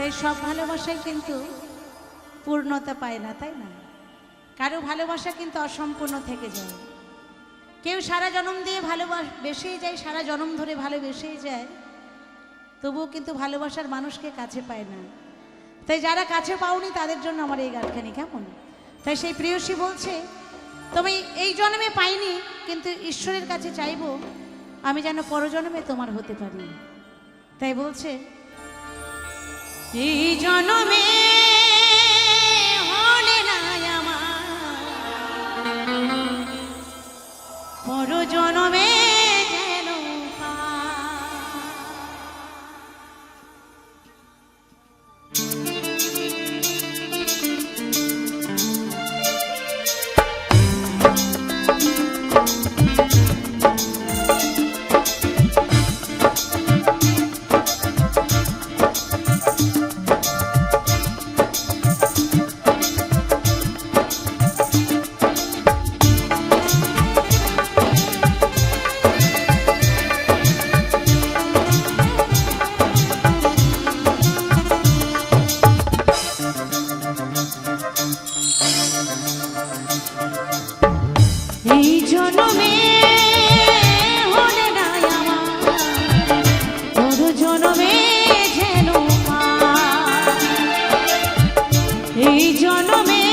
তাই সব ভালোবাসাই কিন্তু পূর্ণতা পায় না, তাই না? কারও ভালোবাসা কিন্তু অসম্পূর্ণ থেকে যায়। কেউ সারা জনম দিয়ে ভালোবাস বেসেই যায়, সারা জনম ধরে ভালোবেসেই যায়। তবুও কিন্তু ভালোবাসার মানুষকে কাছে পায় না। তাই যারা কাছে পাওনি তাদের জন্য আমার এই গানখানি, কেমন? তাই সেই প্রিয়সী বলছে, তুমি এই জন্মে পাইনি, কিন্তু ঈশ্বরের কাছে চাইব আমি যেন পরজন্মে তোমার হতে পারি। তাই বলছে এই জন্মে এই জনমে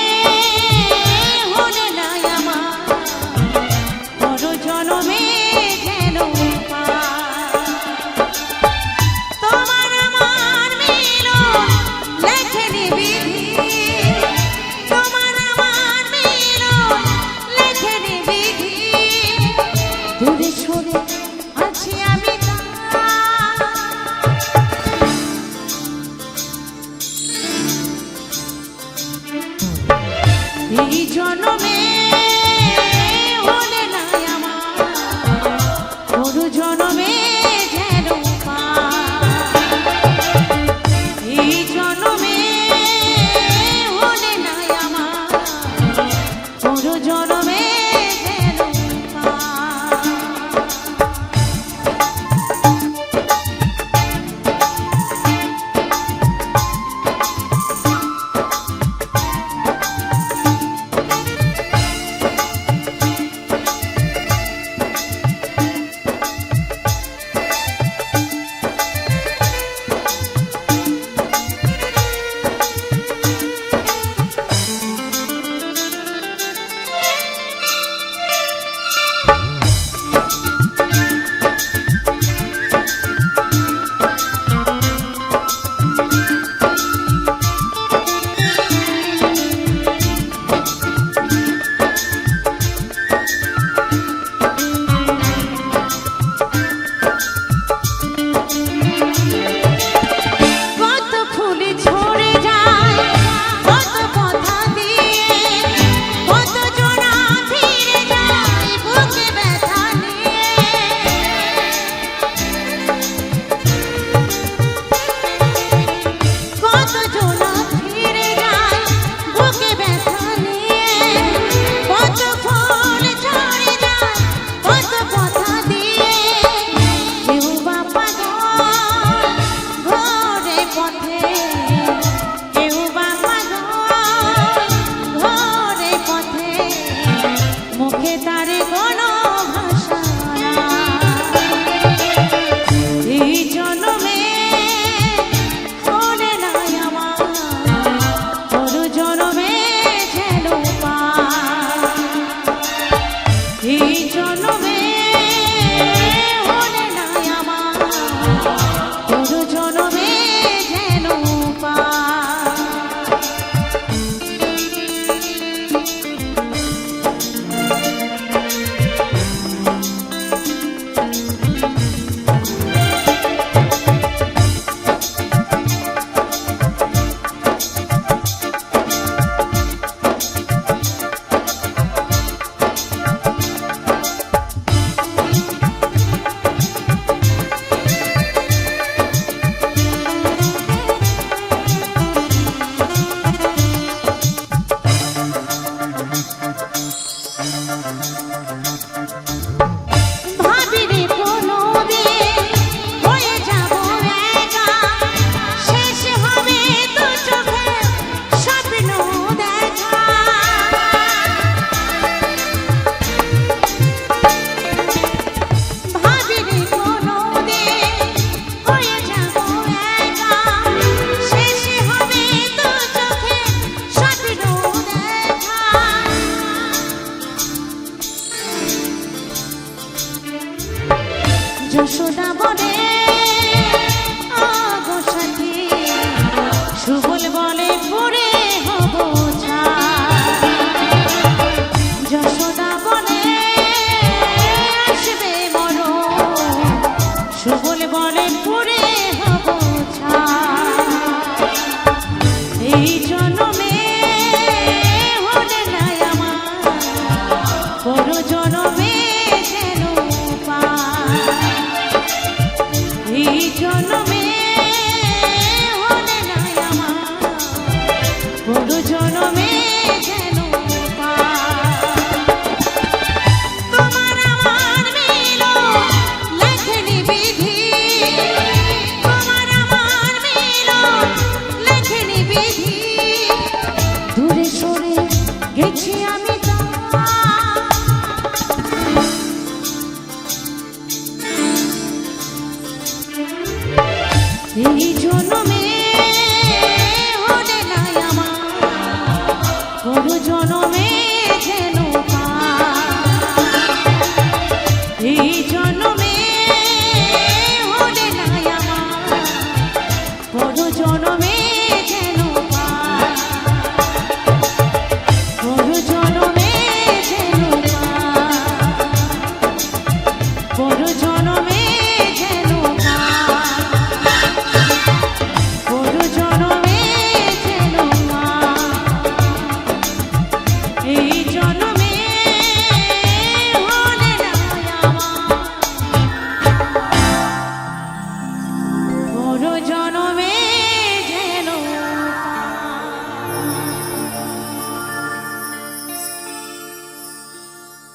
হলে নাই আমার। পর জনমে যেন তোমার আমার মিলন লেখেনি বিধি এই জনমে